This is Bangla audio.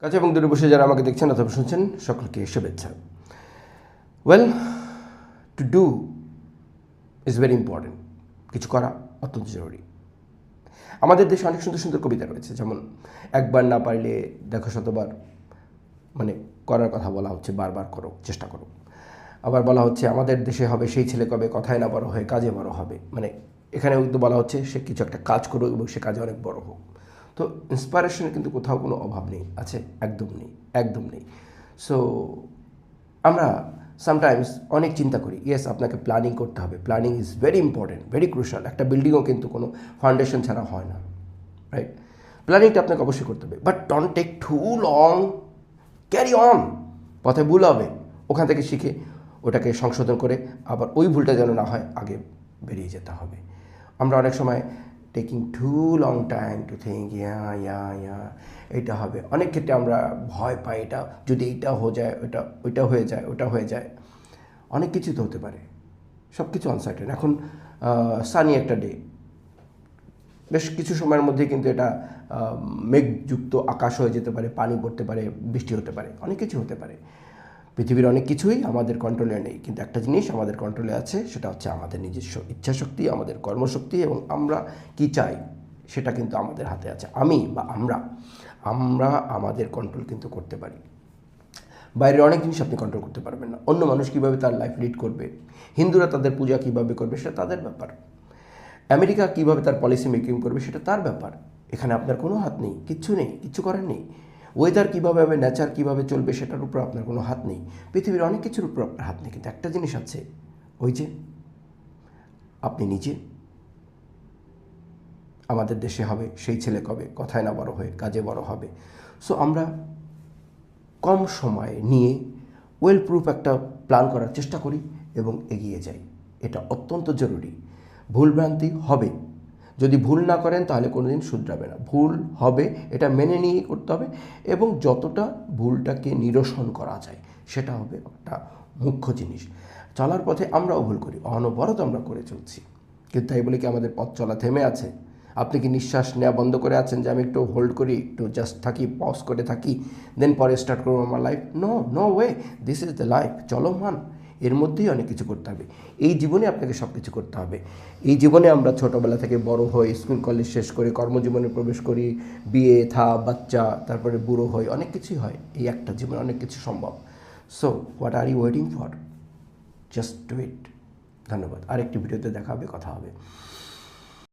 কাছে এবং দূরে বসে যারা আমাকে দেখছেন অথবা শুনছেন, সকলকে শুভেচ্ছা। Well to do is very important কিছু করা অত্যন্ত জরুরি। আমাদের দেশে অনেক সুন্দর সুন্দর কবিতা রয়েছে, যেমন, একবার না পারলে দেখো শতবার। মানে করার কথা বলা হচ্ছে, বারবার করো, চেষ্টা করো। আবার বলা হচ্ছে, আমাদের দেশে হবে সেই ছেলে কবে? কথায় না বড় হয়ে কাজে বড় হবে। মানে এখানে কিন্তু বলা হচ্ছে, সে কিছু একটা কাজ করুক এবং সে কাজে অনেক বড় হোক। তো ইন্সপায়ারেশনের কিন্তু কোথাও কোনো অভাব নেই, আছে? একদম নেই একদম নেই। সো আমরা সামটাইমস অনেক চিন্তা করি ইয়েস আপনাকে প্ল্যানিং করতে হবে। Planning is very important very crucial একটা বিল্ডিংও কিন্তু কোনো ফাউন্ডেশন ছাড়া হয় না রাইট প্ল্যানিংটা আপনাকে অবশ্যই করতে হবে। But don't take too long carry on পথে ভুল হবে। ওখান থেকে শিখে ওটাকে সংশোধন করে আবার ওই ভুলটা যেন না হয়, আগে বেরিয়ে যেতে হবে। আমরা অনেক সময় taking too long time to think yeah yeah yeah এটা হবে। অনেক ক্ষেত্রে আমরা ভয় পাই এটা, যদি এইটা হয়ে যায়, ওটা ওইটা হয়ে যায়, ওটা হয়ে যায়। অনেক কিছু তো হতে পারে। সব কিছু আনসার্টেন এখন সানি একটা ডে বেশ কিছু সময়ের মধ্যে কিন্তু এটা মেঘযুক্ত আকাশ হয়ে যেতে পারে, পানি পড়তে পারে, বৃষ্টি হতে পারে। অনেক কিছু হতে পারে। পৃথিবীর অনেক কিছুই আমাদের কন্ট্রোলে নেই। কিন্তু একটা জিনিস আমাদের কন্ট্রোলে আছে, সেটা হচ্ছে আমাদের নিজস্ব ইচ্ছাশক্তি, আমাদের কর্মশক্তি এবং আমরা কি চাই, সেটা কিন্তু আমাদের হাতে আছে। আমি বা আমরা আমরা আমাদের কন্ট্রোল কিন্তু করতে পারি। বাইরের অনেক জিনিস আপনি কন্ট্রোল করতে পারবেন না। অন্য মানুষ কীভাবে তার লাইফ লিড করবে? হিন্দুরা তাদের পূজা কীভাবে করবে, সেটা তাদের ব্যাপার। আমেরিকা কীভাবে তার পলিসি মেকিং করবে, সেটা তার ব্যাপার। এখানে আপনার কোনো হাত নেই, কিচ্ছু নেই কিচ্ছু করার নেই। ওয়েদার কীভাবে হবে নেচার কীভাবে চলবে সেটার উপর আপনার কোনো হাত নেই। পৃথিবীর অনেক কিছুর উপর আপনার হাত নেই, কিন্তু একটা জিনিস আছে। ওই যে, আপনি নিজে, আমাদের দেশে হবে, সেই ছেলে কবে? কথায় না বড় হয়ে, কাজে বড় হবে। সো আমরা কম সময় নিয়ে ওয়েল প্রুফ একটা প্ল্যান করার চেষ্টা করি এবং এগিয়ে যাই। এটা অত্যন্ত জরুরি। ভুলভ্রান্তি হবে। যদি ভুল না করেন তাহলে কোনোদিন শুধরাবে না। ভুল হবে, এটা মেনে নিয়ে করতে হবে এবং যতটা ভুলটাকে নিরসন করা যায়, সেটা হবে একটা মুখ্য জিনিস। চলার পথে আমরাও ভুল করি, অনবরত আমরা করে চলছি। কিন্তু তাই বলে কি আমাদের পথ চলা থেমে আছে? আপনি কি নিঃশ্বাস নেওয়া বন্ধ করে আছেন যে আমি একটু হোল্ড করি, একটু জাস্ট থাকি পজ করে থাকি দেন পরে স্টার্ট করব আমার life no no way this is the life চলমান। এর মধ্যেই অনেক কিছু করতে হবে। এই জীবনে আপনাকে সব কিছু করতে হবে। এই জীবনে আমরা ছোটোবেলা থেকে বড় হই, স্কুল, কলেজ শেষ করে কর্মজীবনে প্রবেশ করি, বিয়ে, থা, বাচ্চা, তারপরে বুড়ো হই, অনেক কিছুই হয়। এই একটা জীবনে অনেক কিছু সম্ভব। So what are you waiting for just do it ধন্যবাদ। আরেকটি ভিডিওতে দেখা হবে, কথা হবে।